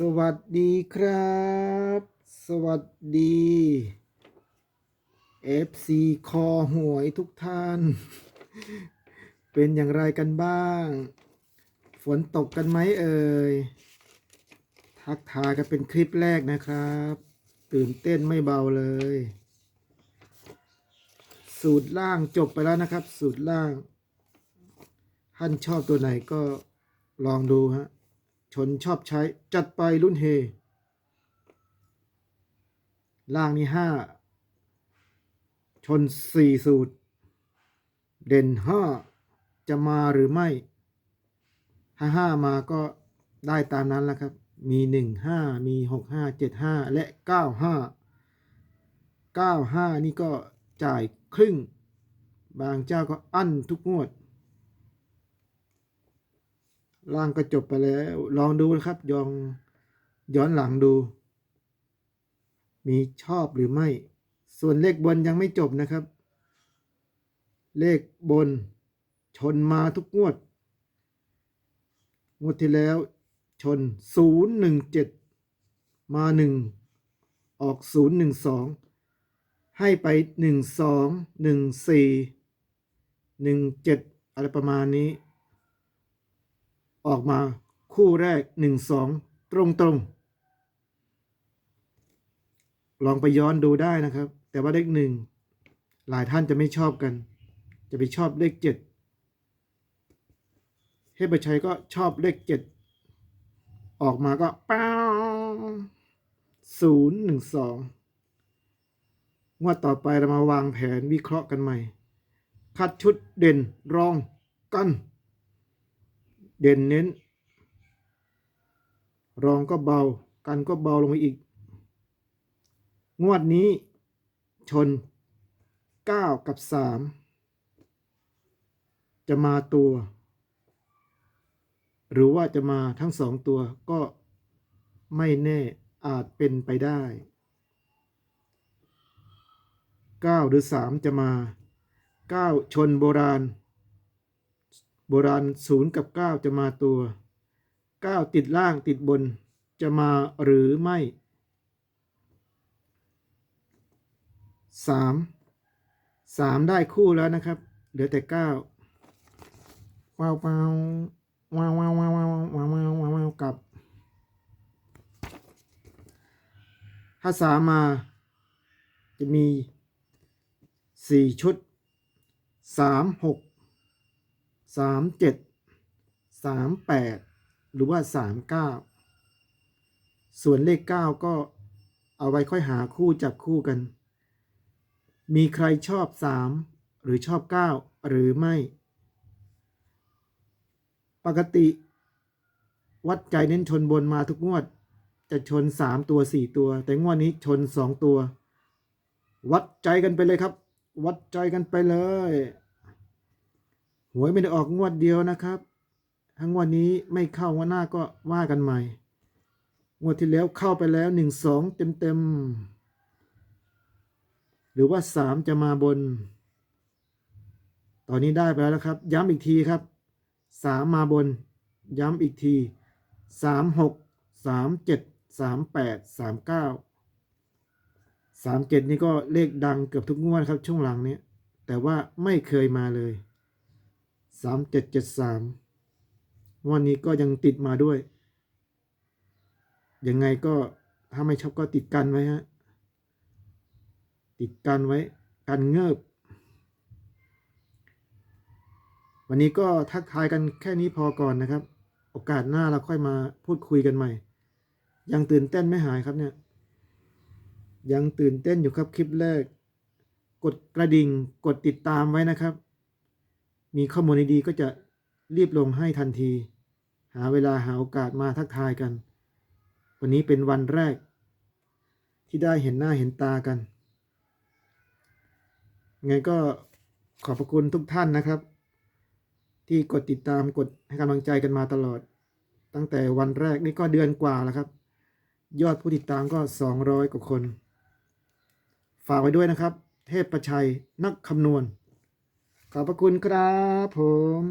สวัสดีครับ สวัสดี FC คอหวยทุกท่าน เป็นอย่างไรกันบ้าง ฝนตกกันไหมเอ่ย ทักทายกันเป็นคลิปแรกนะครับ ตื่นเต้นไม่เบาเลย สูตรล่างจบไปแล้วนะครับ สูตรล่าง ท่านชอบตัวไหนก็ลองดูฮะ ชนชอบใช้จัดไปรุ่นเฮ ล่างนี้ห้าชนสี่สูตร เด่นห้าจะมาหรือไม่ ถ้าห้ามาก็ได้ตามนั้นแหละครับ มีหนึ่งห้ามีหกห้าเจ็ดห้าและเก้าห้าเก้าห้านี่ก็จ่ายครึ่ง บางเจ้าก็อั้นทุกงวด ล่างก็จบไปแล้ว ลองดูนะครับยองย้อนหลังดู มีชอบหรือไม่ ส่วนเลขบนยังไม่จบนะครับ เลขบนชนมาทุกงวด งวดที่แล้วชน 017 มา 1 ออก 012 ให้ไป 12 14 17 อะไรประมาณนี้ ออกมาคู่แรก 1 2 ตรงตรงๆลองไปย้อนดูได้นะครับ แต่ว่าเลขหนึ่งหลายท่านจะไม่ชอบกัน จะไปชอบเลขเจ็ดเฮบชัยก็ชอบเลขเจ็ดออกมาก็ป้าศูนย์หนึ่งสองงวดต่อไปเรามาวางแผนวิเคราะห์กันใหม่ คัดชุดเด่นรองกัน เด่นเน้น รองก็เบา กันก็เบาลงไปอีก งวดนี้ชน 9 กับ 3 จะมาตัว หรือว่าจะมาทั้งสองตัวก็ไม่แน่อาจเป็นไปได้ 9 หรือ 3 จะมา 9 ชนโบราณ โบราณ0กับ9จะมาตัว9ติดล่างติดบนจะมาหรือไม่สามสามได้คู่แล้วนะครับ เหลือแต่เก้าว้าวว้าวว้าวว้าวว้าวว้าวว้าวว้าวว้าวกับถ้าสามมาจะมีสี่ชุดสามหก สามเจ็ดสามแปดหรือว่าสามเก้าส่วนเลขเก้าก็เอาไว้ค่อยหาคู่จับคู่กัน มีใครชอบสามหรือชอบเก้าหรือไม่ ปกติ วัดใจเน้นชนบนมาทุกงวด จะชนสามตัวสี่ตัว แต่งวดนี้ชนสองตัว วัดใจกันไปเลยครับ วัดใจกันไปเลย หวยไม่ได้ออกงวดเดียวนะครับทั้งงวดนี้ไม่เข้างวดหน้าก็ว่ากันใหม่ งวดที่แล้วเข้าไปแล้วหนึ่งสองเต็มเต็มหรือว่าสามจะมาบน ตอนนี้ได้ไปแล้วครับ ย้ำอีกทีครับสามมาบน ย้ำอีกทีสามหกสามเจ็ดสามแปดสามเก้าสามเจ็ดนี่ก็เลขดังเกือบทุกงวดครับช่วงหลังนี้แต่ว่าไม่เคยมาเลย สามเจ็ดเจ็ดสามวันนี้ก็ยังติดมาด้วย ยังไงก็ถ้าไม่ชอบก็ติดกันไว้ฮะ ติดกันไว้ กันเงิบ วันนี้ก็ทักทายกันแค่นี้พอก่อนนะครับ โอกาสหน้าเราค่อยมาพูดคุยกันใหม่ ยังตื่นเต้นไม่หายครับเนี่ย ยังตื่นเต้นอยู่ครับคลิปแรก กดกระดิ่ง กดติดตามไว้นะครับ มีข้อมูลดีๆก็จะรีบลงให้ทันที หาเวลาหาโอกาสมาทักทายกัน วันนี้เป็นวันแรก ที่ได้เห็นหน้าเห็นตากัน ไงก็ขอบพระคุณทุกท่านนะครับ ที่กดติดตามกดให้กำลังใจกันมาตลอด ตั้งแต่วันแรกนี่ก็เดือนกว่าแล้วครับ ยอดผู้ติดตามก็ 200 กว่าคน ฝากไว้ด้วยนะครับ เทพประชัยนักคำนวณ ขอบพระคุณครับผม